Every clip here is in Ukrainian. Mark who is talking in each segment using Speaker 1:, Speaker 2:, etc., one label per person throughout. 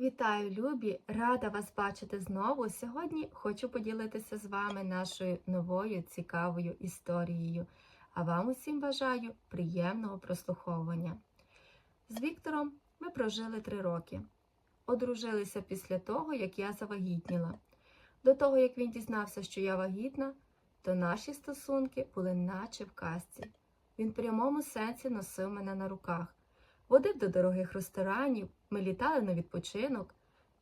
Speaker 1: Вітаю, любі! Рада вас бачити знову. Сьогодні хочу поділитися з вами нашою новою цікавою історією. А вам усім бажаю приємного прослуховування. З Віктором ми прожили три роки. Одружилися після того, як я завагітніла. До того, як він дізнався, що я вагітна, то наші стосунки були наче в казці. Він в прямому сенсі носив мене на руках, водив до дорогих ресторанів, ми літали на відпочинок.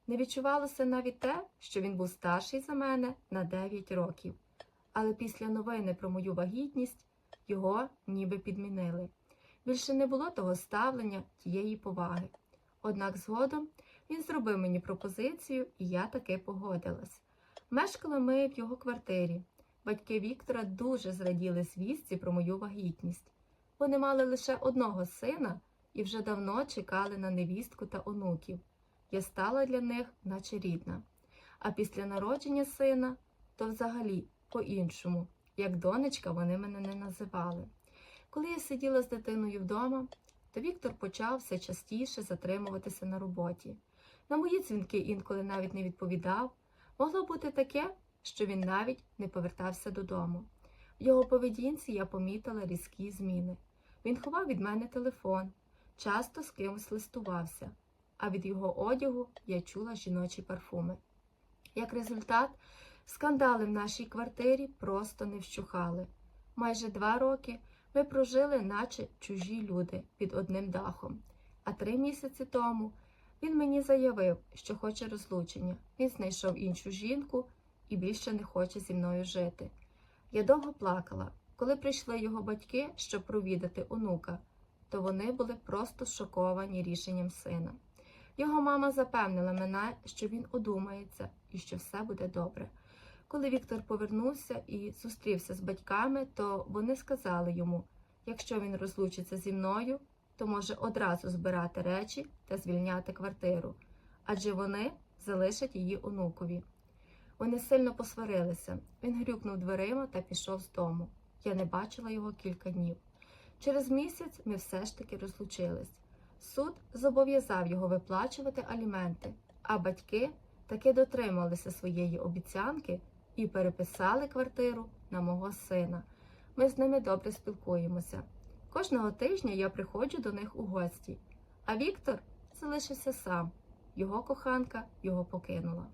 Speaker 1: Не відчувалося навіть те, що він був старший за мене на 9 років. Але після новини про мою вагітність його ніби підмінили. Більше не було того ставлення, тієї поваги. Однак згодом він зробив мені пропозицію, і я таки погодилась. Мешкали ми в його квартирі. Батьки Віктора дуже зраділи звістці про мою вагітність. Вони мали лише одного сина і вже давно чекали на невістку та онуків. Я стала для них, наче рідна. А після народження сина, то взагалі по-іншому, як донечка, вони мене не називали. Коли я сиділа з дитиною вдома, то Віктор почав все частіше затримуватися на роботі. На мої дзвінки інколи навіть не відповідав. Могло бути таке, що він навіть не повертався додому. В його поведінці я помітила різкі зміни. Він ховав від мене телефон, часто з кимось листувався, а від його одягу я чула жіночі парфуми. Як результат, скандали в нашій квартирі просто не вщухали. Майже два роки ми прожили, наче чужі люди під одним дахом. А три місяці тому він мені заявив, що хоче розлучення. Він знайшов іншу жінку і більше не хоче зі мною жити. Я довго плакала, коли прийшли його батьки, щоб провідати онука, то вони були просто шоковані рішенням сина. Його мама запевнила мене, що він одумається і що все буде добре. Коли Віктор повернувся і зустрівся з батьками, то вони сказали йому, якщо він розлучиться зі мною, то може одразу збирати речі та звільняти квартиру, адже вони залишать її онукові. Вони сильно посварилися. Він грюкнув дверима та пішов з дому. Я не бачила його кілька днів. Через місяць ми все ж таки розлучились. Суд зобов'язав його виплачувати аліменти, а батьки таки дотрималися своєї обіцянки і переписали квартиру на мого сина. Ми з ними добре спілкуємося. Кожного тижня я приходжу до них у гості, а Віктор залишився сам. Його коханка його покинула.